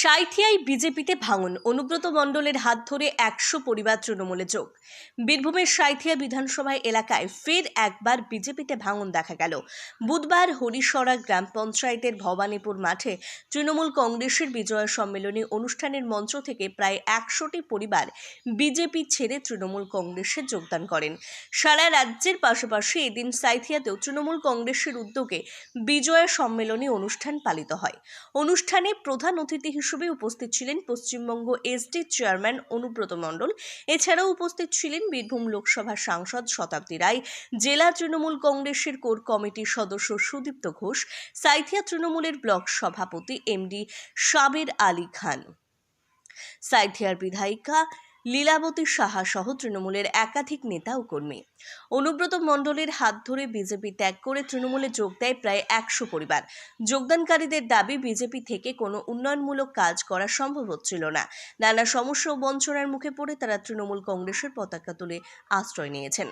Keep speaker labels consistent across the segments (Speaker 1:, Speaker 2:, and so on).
Speaker 1: সাঁইথিয়ায় বিজেপিতে ভাঙন। অনুব্রত মণ্ডলের হাত ধরে একশো পরিবার তৃণমূলে যোগ। বীরভূমের সাঁইথিয়া বিধানসভা এলাকায় ফের একবার বিজেপিতে ভাঙন দেখা গেল। বুধবার হরিশরা গ্রাম পঞ্চায়েতের ভবানীপুর মাঠে তৃণমূল কংগ্রেসের বিজয় সম্মেলনী অনুষ্ঠানের মঞ্চ থেকে প্রায় একশোটি পরিবার বিজেপি ছেড়ে তৃণমূল কংগ্রেসে যোগদান করেন। সারা রাজ্যের পাশাপাশি এদিন সাঁইথিয়াতেও তৃণমূল কংগ্রেসের উদ্যোগে বিজয় সম্মেলনী অনুষ্ঠান পালিত হয়। অনুষ্ঠানে প্রধান অতিথি হিসেবে উপস্থিত ছিলেন পশ্চিমবঙ্গ এসডি চেয়ারম্যান অনুব্রত মণ্ডল। এছাড়াও উপস্থিত ছিলেন বীরভূম লোকসভা সাংসদ শতাব্দী রায়, জেলা তৃণমূল কংগ্রেসের কোর কমিটির সদস্য সুদীপ্ত ঘোষ, সাইথিয়া তৃণমূলের ব্লক সভাপতি এমডি সাবের আলী খান। সাইথিয়ার বিধায়িকা লীলাবতী সাহা সহ তৃণমূলের একাধিক নেতা ও কর্মী। অনুব্রত মণ্ডলের হাত ধরে বিজেপি ত্যাগ করে তৃণমূলে যোগ দেয় প্রায় একশো পরিবার। যোগদানকারীদের দাবি, বিজেপি থেকে কোনো উন্নয়নমূলক কাজ করা সম্ভব হচ্ছিল না। নানা সমস্যা ও বঞ্চনার মুখে পড়ে তারা তৃণমূল কংগ্রেসের পতাকা তুলে আশ্রয় নিয়েছেন।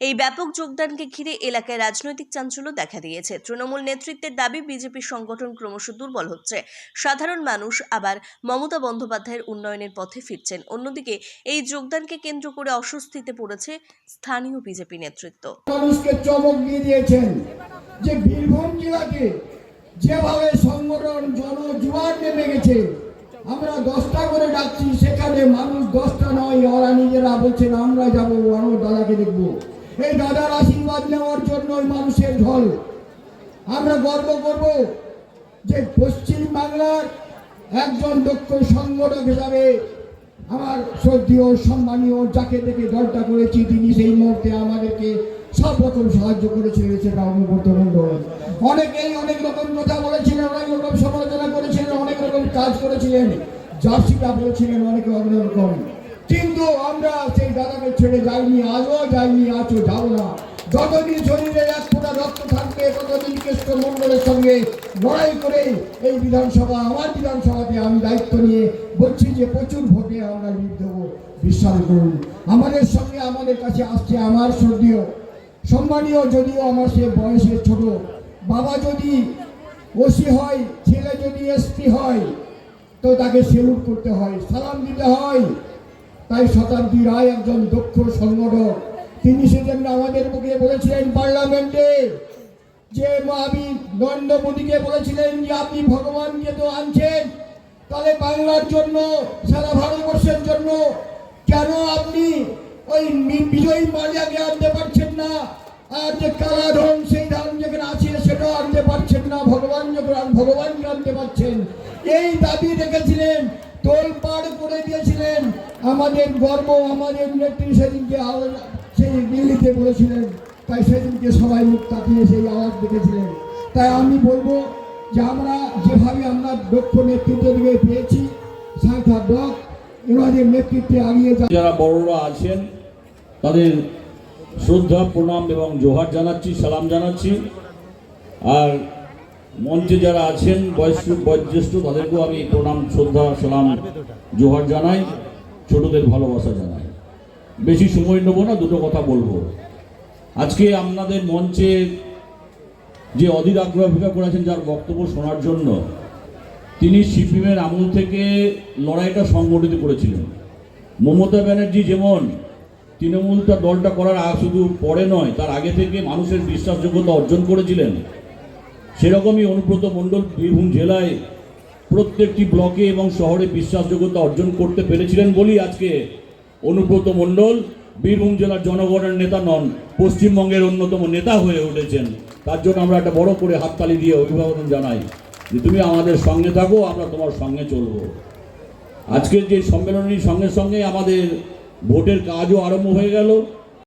Speaker 1: এই ব্যাপক যোগদানকে ঘিরে এলাকায় রাজনৈতিক চাঞ্চল্য দেখা দিয়েছে। তৃণমূল নেতৃত্বের দাবি, বিজেপি সংগঠন ক্রমশ দুর্বল হচ্ছে। সাধারণ মানুষ আবার মমতা বন্দ্যোপাধ্যায়ের উন্নয়নের পথে ফিরছেন। অন্যদিকে এই যোগদানকে কেন্দ্র করে অস্বস্তিতে পড়েছে স্থানীয় বিজেপি নেতৃত্ব।
Speaker 2: মানুষকে চমক দিয়ে দিয়েছেন যে বীরভূম জেলাকে যেভাবে সংগঠন নেমে গেছে, আমরা দশটা করে ডাকছি, সেখানে মানুষ দশটা নয়, ওরা নিজেরা বলছেন, আমরা যাব, আমার দাদাকে দেখব। এই দাদার আশীর্বাদ নেওয়ার জন্য মানুষের ঢল। আমরা গর্ব করব যে পশ্চিম বাংলার একজন দক্ষ সংগঠক হিসাবে আমার শ্রদ্ধীয়, সম্মানীয়, যাকে দেখে দলটা করেছি, তিনি সেই মুহূর্তে আমাদেরকে সব রকম সাহায্য করেছিলেন, সেটা অনুব্রত মণ্ডল। অনেকেই অনেক রকম কথা বলেছিলেন, অনেক রকম সমালোচনা করেছিলেন, অনেক রকম কাজ করেছিলেন, জার্সিটা বলেছিলেন, অনেকে অনেক রকম। কিন্তু আমরা সেই দাদাকে ছেড়ে যাইনি, আজও যাইনি, আজও যাব না। যতদিন শরীরে এক ফোঁটা রক্ত থাকবে কৃষ্ণ মণ্ডলের সঙ্গে লড়াই করে এই বিধানসভা, আমার বিধানসভাতে আমি দায়িত্ব নিয়ে বলছি যে প্রচুর ভোটে আমরা লিড দেবো। বিশ্বাস করুন, আমাদের সঙ্গে আমাদের কাছে আসছে আমার শ্রদ্ধীয়, সম্মানীয় যদিও আমার সে বয়সে ছোট। বাবা যদি ওসি হয়, ছেলে যদি এসপি হয়, তো তাকে সেলুট করতে হয়, সালাম দিতে হয়। তাই শতাব্দী রায় একজন দক্ষ সংগঠক, তিনি সেজন্য আমাদের মুখে বলেছিলেন, পার্লামেন্টে যে আমি নরেন্দ্র মোদীকে বলেছিলেন যে আপনি ভগবানকে তো আনছেন, তাহলে বাংলার জন্য, সারা ভারতবর্ষের জন্য কেন আপনি ওই বিজয়ী মালিয়াকে আনতে পারছেন না? আর যে কালা ধন সেই ধান যেখানে আছে, সেটাও আনতে পারছেন না, ভগবান যখন ভগবানকে আনতে পারছেন। এই দাবি রেখেছিলেন তোল পাড় করে দিয়েছিলেন। আমাদের গর্ব আমাদের নেত্রী সেদিনকে সেই দিল্লিতে বলেছিলেন। তাই সেদিনকে সবাই মুখ তাকিয়ে সেই আওয়াজ দেখেছিলেন। তাই আমি বলব যে আমরা যেভাবে আমরা দক্ষ নেতৃত্ব দিকে পেয়েছি সাঁথা ব্লক, এনাদের নেতৃত্বে আগিয়ে যা
Speaker 3: যারা বড়রা আছেন, তাদের শ্রদ্ধা, প্রণাম এবং জোহার জানাচ্ছি, সালাম জানাচ্ছি। আর মঞ্চে যারা আছেন, বয়স্ক, বয়োজ্যেষ্ঠ, তাদেরকেও আমি প্রণাম, শ্রদ্ধা, সালাম, জোহার জানাই, ছোটদের ভালোবাসা জানাই। বেশি সময় নেব না, দুটো কথা বলব। আজকে আপনাদের মঞ্চে যে অধীর আগ্রহ অপেক্ষা করেছেন যার বক্তব্য শোনার জন্য, তিনি সিপিএমের আমল থেকে লড়াইটা সংগঠিত করেছিলেন। মমতা ব্যানার্জি যেমন তৃণমূলটা দলটা করার আগ শুধু পরে নয়, তার আগে থেকে মানুষের বিশ্বাসযোগ্যতা অর্জন করেছিলেন। সেরকমই অনুব্রত মণ্ডল বীরভূম জেলায় প্রত্যেকটি ব্লকে এবং শহরে বিশ্বাসযোগ্যতা অর্জন করতে পেরেছিলেন বলেই আজকে অনুব্রত মণ্ডল বীরভূম জেলার জনগণের নেতা নন, পশ্চিমবঙ্গের অন্যতম নেতা হয়ে উঠেছেন। তার জন্য আমরা একটা বড় করে হাততালি দিয়ে অভিভাবন জানাই যে তুমি আমাদের সঙ্গে থাকো, আমরা তোমার সঙ্গে চলব। আজকের যে সম্মেলনীর সঙ্গে সঙ্গে আমাদের ভোটের কাজও আরম্ভ হয়ে গেল।